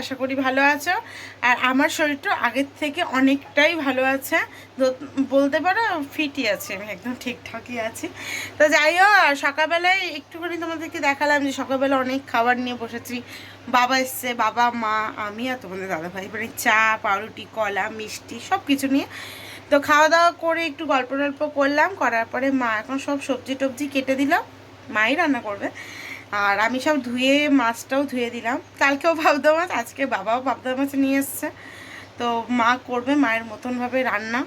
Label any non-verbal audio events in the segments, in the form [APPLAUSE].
আশা করি ভালো আছো। আর আমার শরীরটা আগের থেকে অনেকটাই ভালো আছে। বলতে পারো ফিটই আছে আমি, একদম ঠিকঠাকই আছি। তো যাই হোক সকালবেলায় একটুখানি তোমাদেরকে দেখালাম যে সকালবেলা অনেক খাবার নিয়ে বসেছি। বাবা এসছে, বাবা, মা, আমি আর তোমাদের দাদা ভাই মানে চা, পাউরুটি, কলা, মিষ্টি সব কিছু নিয়ে। তো খাওয়া দাওয়া করে একটু গল্প টল্প করলাম। করার পরে মা এখন সব সবজি টবজি কেটে দিলাম মাই রান্না করবে। আর আমি সব ধুয়ে মাছটাও ধুয়ে দিলাম। কালকেও পাবদা মাছ, আজকে বাবাও পাবদা মাছ নিয়ে এসছে। তো মা করবে মায়ের মতনভাবে রান্না।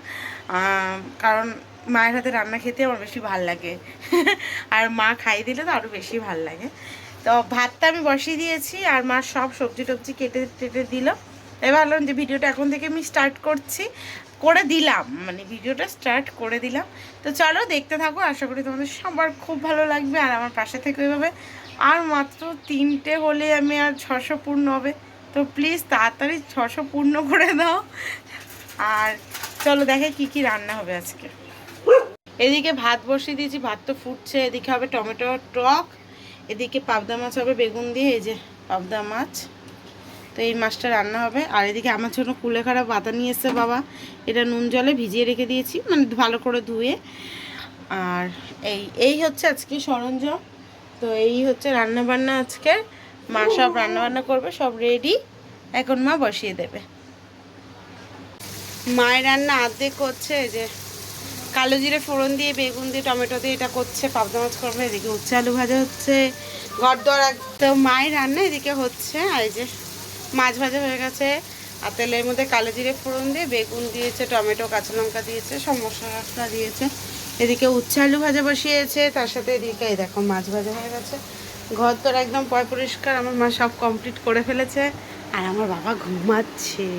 কারণ মায়ের হাতে রান্না খেতে আমার বেশি ভালো লাগে। [LAUGHS] আর মা খাইয়ে দিলে তো আরও বেশি ভালো লাগে। তো ভাতটা আমি বসিয়ে দিয়েছি আর মা সব সবজি টবজি কেটে টেটে দিল। এবার ভাবলাম যে ভিডিওটা এখন থেকে আমি স্টার্ট করছি। করে দিলাম মানে ভিডিওটা স্টার্ট করে দিলাম। তো চলো দেখতে থাকো, আশা করি তোমাদের সবার খুব ভালো লাগবে। আর আমার পাশে থেকে ওইভাবে আর মাত্র তিনটে হলে আমি আর ছশো পূর্ণ হবে। তো প্লিজ তাড়াতাড়ি ছশো পূর্ণ করে দাও। আর চলো দেখে কি কি রান্না হবে আজকে। এদিকে ভাত বসিয়ে দিয়েছি, ভাত তো ফুটছে। এদিকে হবে টমেটো টক, এদিকে পাবদা মাছ হবে বেগুন দিয়ে, এই যে পাবদা মাছ। তো এই মাছটা রান্না হবে। আর এদিকে আমার জন্য কুলেখাড়া পাতা নিয়ে এসছে বাবা। এটা নুন জলে ভিজিয়ে রেখে দিয়েছি মানে ভালো করে ধুয়ে। আর এই এই হচ্ছে আজকে সরঞ্জাম। তো এই হচ্ছে রান্না বান্না আজকে। মা সব রান্না বান্না করবে, সব রেডি এখন মা বসিয়ে দেবে। মায়ের রান্না আর্ধেক করছে যে কালো জিরে ফোড়ন দিয়ে, বেগুন দিয়ে, টমেটো দিয়ে এটা করছে, পাবদা মাছ করবে, এদিকে উচ্ছে আলু ভাজা হচ্ছে। ঘর দর তো মায়ের রান্না, এদিকে হচ্ছে আর যে মাছ ভাজা হয়ে গেছে। আর তেলের মধ্যে কালো জিরে ফোড়ন দিয়ে, বেগুন দিয়েছে, টমেটো, কাঁচা লঙ্কা দিয়েছে, সব মশলা দিয়েছে। এদিকে উচ্ছে আলু ভাজা বসিয়েছে, তার সাথে এদিকে এই দেখো মাছ ভাজা হয়ে গেছে। ঘর তোর একদম পয় পরিষ্কার, আমার মা সব কমপ্লিট করে ফেলেছে, আর আমার বাবা ঘুমাচ্ছে।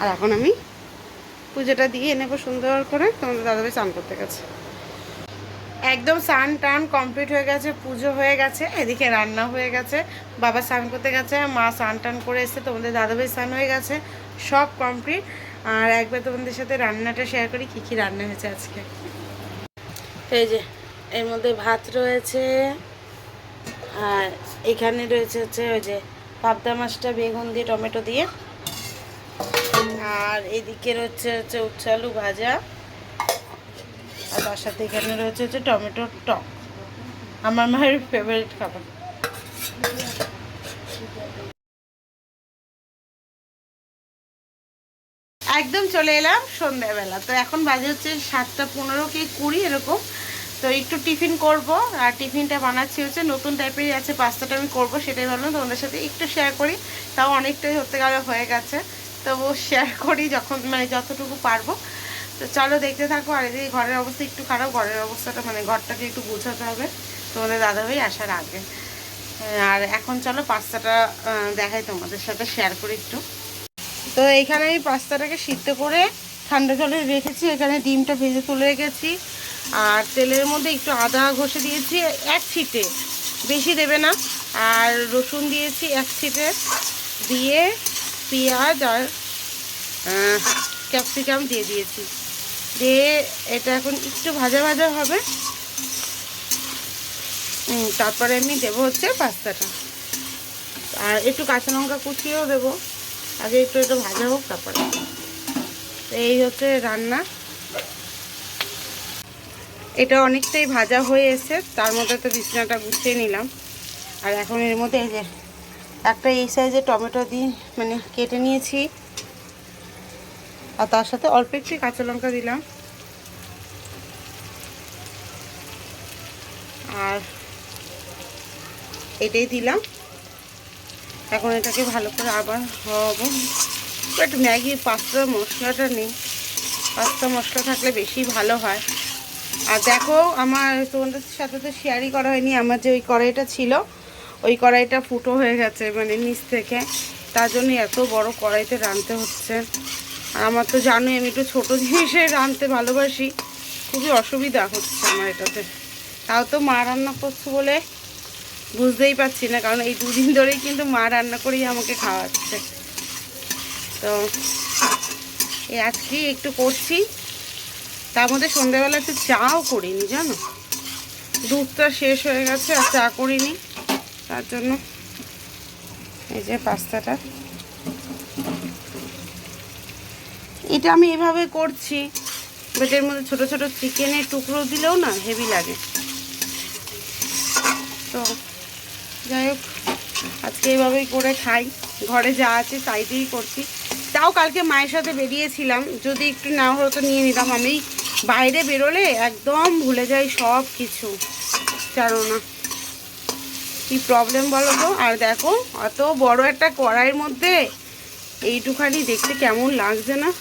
আর এখন আমি পুজোটা দিয়ে নেব সুন্দর করে, তোমাদের দাদাভাই স্নান করতে গেছে। একদম স্নান টান কমপ্লিট হয়ে গেছে, পুজো হয়ে গেছে, এদিকে রান্না হয়ে গেছে, বাবা স্নান করতে গেছে, মা স্নান টান করে এসে তোমাদের দাদাভাই স্নান হয়ে গেছে, সব কমপ্লিট আর একবার তোমাদের সাথে রান্নাটা শেয়ার করি, কী কী রান্না হয়েছে আজকে? এই যে, এর মধ্যে ভাত রয়েছে, আর এখানে রয়েছে হচ্ছে ওই যে পাবদা মাছটা, বেগুন দিয়ে, টমেটো দিয়ে। আর এদিকে রয়েছে হচ্ছে উচ্ছে আলু ভাজা। আর তার সাথে এখানে রয়েছে হচ্ছে টমেটোর টক। আমার মায়ের ফেভারিট খাবার। একদম চলে এলাম সন্ধ্যাবেলা। তো এখন বাজে হচ্ছে সাতটা পনেরো কি কুড়ি এরকম। তো একটু টিফিন করব আর টিফিনটা বানাচ্ছি হচ্ছে নতুন টাইপেরই আছে, পাস্তাটা আমি করব সেটাই ভাবলাম তোমাদের সাথে একটু শেয়ার করি। তাও অনেকটাই হতে গেলে হয়ে গেছে। তবু শেয়ার করি যখন মানে যতটুকু পারব। তো চলো দেখতে থাকো আর এদিকে ঘরের অবস্থা একটু খারাপ। ঘরের অবস্থাটা মানে ঘরটাকে একটু গুছাতে হবে। তোমাদের দাদাভাই আসার আগে। আর এখন চলো পাস্তাটা দেখাই তোমাদের সাথে শেয়ার করি একটু। তো এখানে আমি পাস্তাটাকে সিদ্ধ করে ঠান্ডা জলে রেখেছি, এখানে ডিমটা ভেজে তুলে রেখেছি। আর তেলের মধ্যে একটু আদা ঘষে দিয়েছি, এক ছিটে, বেশি দেবে না। আর রসুন দিয়েছি এক ছিটে, দিয়ে পেঁয়াজ আর ক্যাপসিকাম দিয়ে দিয়েছি। দিয়ে এটা এখন একটু ভাজা ভাজা হবে। তারপরে আমি দেবো হচ্ছে পাস্তাটা। আর একটু কাঁচা লঙ্কা কুচিয়েও দেবো। আগে একটু একটু ভাজা হোক, তারপরে। তো এই হচ্ছে রান্না। এটা অনেকটাই ভাজা হয়ে এসে তার মধ্যে তো বিছনাটা গুছিয়ে নিলাম। আর এখন এর মধ্যে এই যে, একটা এই সাইজে টমেটো দিয়ে মানে কেটে নিয়েছি। আর তার সাথে অল্প একটু কাঁচা লঙ্কা দিলাম। আর এটাই দিলাম। এখন এটাকে ভালো করে আবার হব বাট ম্যাগি, পাস্তা, মশলাটা নেই। পাস্তা, মশলা থাকলে বেশি ভালো হয়। আর দেখো, আমার তোমাদের সাথে তো শেয়ারই করা হয়নি। আমার যে ওই কড়াইটা ছিল, ওই কড়াইটা ফুটো হয়ে গেছে মানে নিচ থেকে। তার জন্য এত বড় কড়াইতে রাঁধতে হচ্ছে। আর আমার তো জানোই, আমি একটু ছোটো জিনিসে রাঁধতে ভালোবাসি। খুবই অসুবিধা হচ্ছে আমার এটাতে। তাও তো মা রান্না করছে বলে বুঝতেই পারছি না, কারণ এই দুদিন ধরেই কিন্তু মা রান্না করেই আমাকে খাওয়াচ্ছে। তো, এই আজকেই একটু করছি। তার মধ্যে সন্ধ্যেবেলা একটু চাও করিনি, জানো? দুধটা শেষ হয়ে গেছে, আর চা করিনি। তার জন্য এই যে পাস্তাটা। এটা আমি এভাবে করছি বেটের মধ্যে ছোটো ছোটো চিকেনের টুকরো দিলেও না হেভি লাগে তো যাই হোক, আজকে এইভাবেই করে খাই। ঘরে যা আছে তাই দিয়েই করছি। তাও কালকে মায়ের সাথে বেরিয়েছিলাম। যদি একটু না হতো নিয়ে নিতাম। আমি বাইরে বেরোলে একদম ভুলে যাই সব কিছু। জানো না। কী প্রবলেম বলো তো? আর দেখো অত বড় একটা কড়াইয়ের মধ্যে এইটুখানি দেখতে কেমন লাগছে না?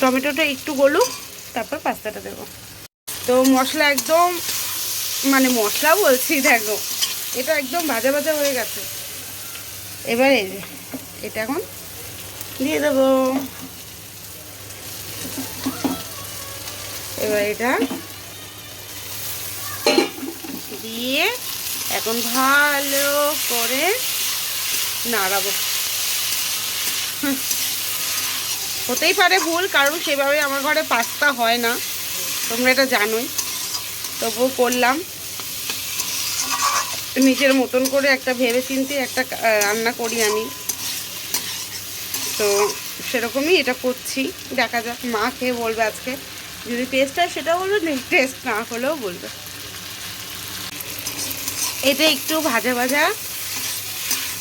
টমেটোটা একটু গলুক, তারপর পাস্তাটা দেবো। তো মশলা একদম মানে মশলা বলছি, দেখো। এটা একদম ভাজা ভাজা হয়ে গেছে। এবার এই যে, এটা এখন দিয়ে দেবো। এবার এটা দিয়ে এখন ভালো করে নাড়াবো। হতেই পারে ভুল, কারণ সেভাবে আমার ঘরে পাস্তা হয় না। তোমরা এটা জানোই। তবুও করলাম। নিজের মতন করে একটা ভেবে চিনতে একটা রান্না করি আমি। তো সেরকমই এটা করছি। দেখা যাক মা খেয়ে বলবে আজকে। যদি টেস্ট হয় সেটা বলবে টেস্ট না হলেও বলবে। এটা একটু ভাজা ভাজা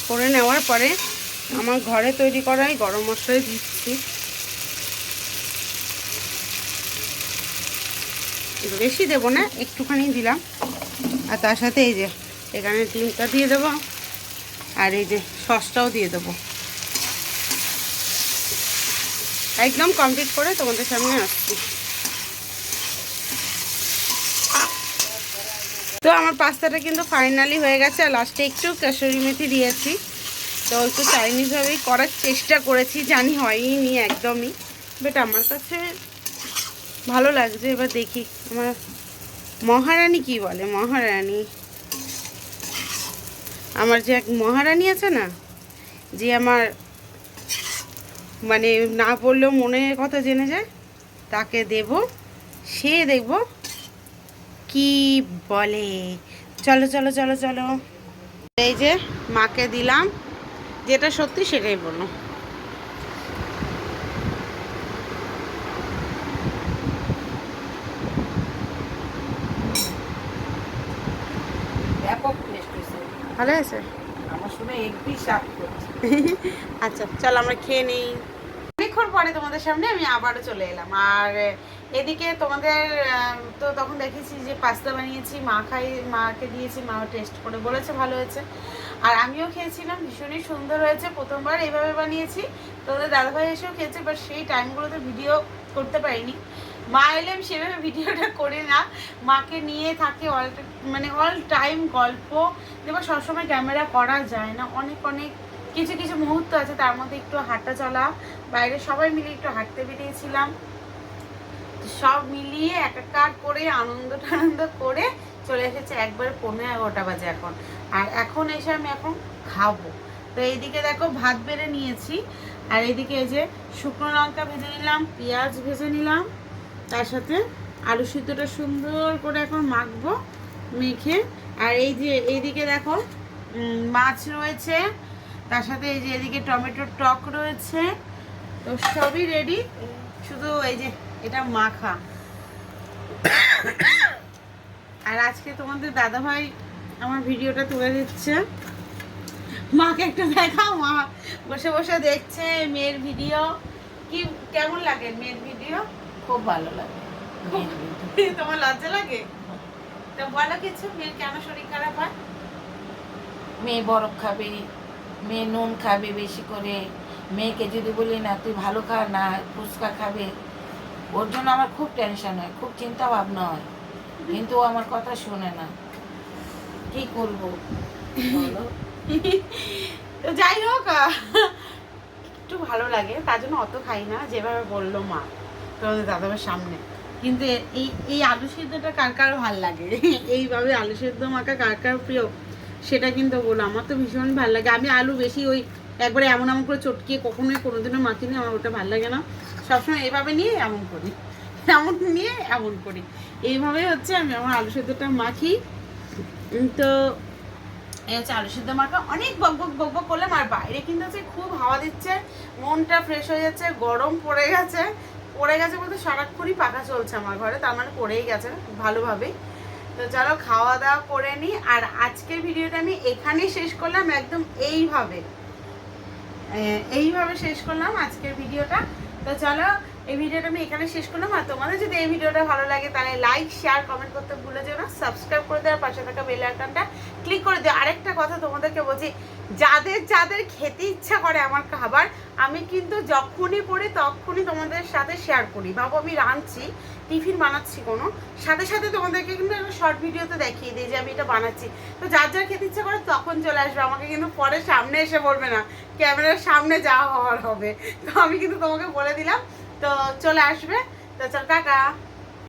করে নেওয়ার পরে আমার ঘরে তৈরি করাই গরম মশলাই দিচ্ছি। বেশি দেবো না, একটুখানি দিলাম। আর তার সাথে এই যে এখানে ডিমটা দিয়ে দেবো। আর এই যে সসটাও দিয়ে দেবো। একদম কমপ্লিট করে তোমাদের সামনে আসছি। তো আমার পাস্তাটা কিন্তু ফাইনালি হয়ে গেছে, আর লাস্টে একটু কাসুরি মেথি দিয়েছি। তো একটু চাইনিজভাবেই করার চেষ্টা করেছি, জানি হয়নি একদমই। বাট আমার কাছে ভালো লাগছে, এবার দেখি। আমার মহারানী কি বলে? মহারানী আমার যে এক মহারানী আছে না, যে আমার মানে না পড়লেও মনে কথা জেনে যায়, তাকে দেব, সে দেখব কি বলে। চলো চলো চলো চলো। এই যে মাকে দিলাম, যেটা সত্যি সেটাই বলো ব্যাপক টেস্ট হয়েছে ভালো আছে? [LAUGHS] আচ্ছা চল আমরা খেয়ে নিই। অনেকক্ষণ পরে তোমাদের সামনে আমি আবারও চলে এলাম। আর এদিকে তোমাদের তো তখন দেখেছি যে পাস্তা বানিয়েছি মা খাই মাকে দিয়েছি মাও টেস্ট করে বলেছে ভালো হয়েছে। আর আমিও খেয়েছিলাম ভীষণই সুন্দর হয়েছে। প্রথমবার এইভাবে বানিয়েছি। তোমাদের দাদাভাই এসেও খেয়েছে বাট সেই টাইমগুলোতে ভিডিও করতে পারিনি। মা এলে আমি সেভাবে ভিডিওটা করি না। মাকে নিয়ে থাকি অল মানে অল টাইম গল্প। এবার সবসময় ক্যামেরা করা যায় না। অনেক অনেক কিছু কিছু মুহূর্ত আছে, তার মধ্যে একটু হাঁটা চলা। বাইরে সবাই মিলে একটু হাঁটতে বেরিয়েছিলাম। সব মিলিয়ে একাকার করে আনন্দ টানন্দ করে চলে এসেছে একবার পনেরো এগারোটা বাজে এখন। আর এখন এসে আমি এখন খাব। তো এইদিকে দেখো ভাত বেড়ে নিয়েছি। আর এইদিকে এই যে শুকনো লঙ্কা ভেজে নিলাম, পেঁয়াজ ভেজে নিলাম। তার সাথে আলু সিদ্ধটা সুন্দর করে এখন মাখবো, মেখে। আর এই যে এইদিকে দেখো মাছ রয়েছে, তার সাথে এই যে এদিকে টমেটোর টক রয়েছে, তো সবই রেডি শুধু এই যে এটা মাখা। আর আজকে তোমাদের দাদাভাই আমার ভিডিওটা তুলে দিচ্ছে। মাকে একটু দেখাও, মা। বসে বসে দেখছে মেয়ের ভিডিও। কি, কেমন লাগে মেয়ের ভিডিও? খুব ভালো লাগে। [LAUGHS] তোমার লজ্জা লাগে? তো বলো কিছু মেয়ের কেন শরীর খারাপ হয়? মেয়ে বরফ খাবে মেয়ে নুন খাবে বেশি করে। মেয়েকে যদি বলি না তুই ভালো খা না ফুচকা খাবে। ওর জন্য আমার খুব টেনশন হয় খুব চিন্তা ভাবনা হয়। কিন্তু ও আমার কথা শোনে না। কি করব? বলো। [LAUGHS] তো যাই হোক একটু ভালো লাগে তার জন্য অত খাই না যেভাবে বলল মা। তোমাদের দাদাবার সামনে। কিন্তু এই এই আলু সিদ্ধটা কার কার ভালো লাগে? [LAUGHS] এইভাবে আলু সিদ্ধ মাখা কার কার প্রিয়? সেটা কিন্তু বলো, আমার তো ভীষণ ভালো লাগে। আমি আলু বেশি ওই একবারে এমন এমন করে চটকিয়ে কখনোই কোনোদিনও মাখিনি, আমার ওটা ভালো লাগে না। সবসময় এইভাবে নিয়ে এমন করি। [LAUGHS] এমন নিয়ে এমন করি। এইভাবে হচ্ছে আমি আমার আলু সেদ্ধটা মাখি। তো এই হচ্ছে আলু সিদ্ধ মাখা। অনেক বক বক বক বক করলাম, আর বাইরে কিন্তু হচ্ছে খুব হাওয়া দিচ্ছে, মনটা ফ্রেশ হয়ে যাচ্ছে, গরম পড়ে গেছে। পড়ে গেছে বলতে সারাক্ষণই পাখা চলছে আমার ঘরে, তার মানে পড়েই গেছে ভালোভাবেই। তো চলো খাওয়া দাওয়া করে নিই আর আজকের ভিডিওটা আমি এখানেই শেষ করলাম, একদম এইভাবে। এইভাবে শেষ করলাম আজকের ভিডিওটা। তো চলো এই ভিডিওটা আমি এখানে শেষ করলাম, আর তোমাদের যদি এই ভিডিওটা ভালো লাগে তাহলে লাইক শেয়ার কমেন্ট করতে ভুলে যেও না সাবস্ক্রাইব করে দেওয়ার পাশে থাকা বেল আইকনটা ক্লিক করে দিও। আরেকটা কথা তোমাদেরকে বলছি, যাদের যাদের খেতে ইচ্ছা করে আমার খাবার আমি কিন্তু যখনই পড়ি, তখনই তোমাদের সাথে শেয়ার করি। ভাবো আমি রাঁধছি, টিফিন বানাচ্ছি কোনো। সাথে সাথে তোমাদেরকে কিন্তু একটা শর্ট ভিডিওতে দেখিয়ে দিই যে আমি এটা বানাচ্ছি। তো যার যার খেতে ইচ্ছা করে তখন চলে আসবে। আমাকে কিন্তু পরে সামনে এসে পড়বে না, ক্যামেরার সামনে যাওয়া হওয়ার হবে। তো আমি কিন্তু তোমাকে বলে দিলাম। তো চলে আসবে। তো চল টাকা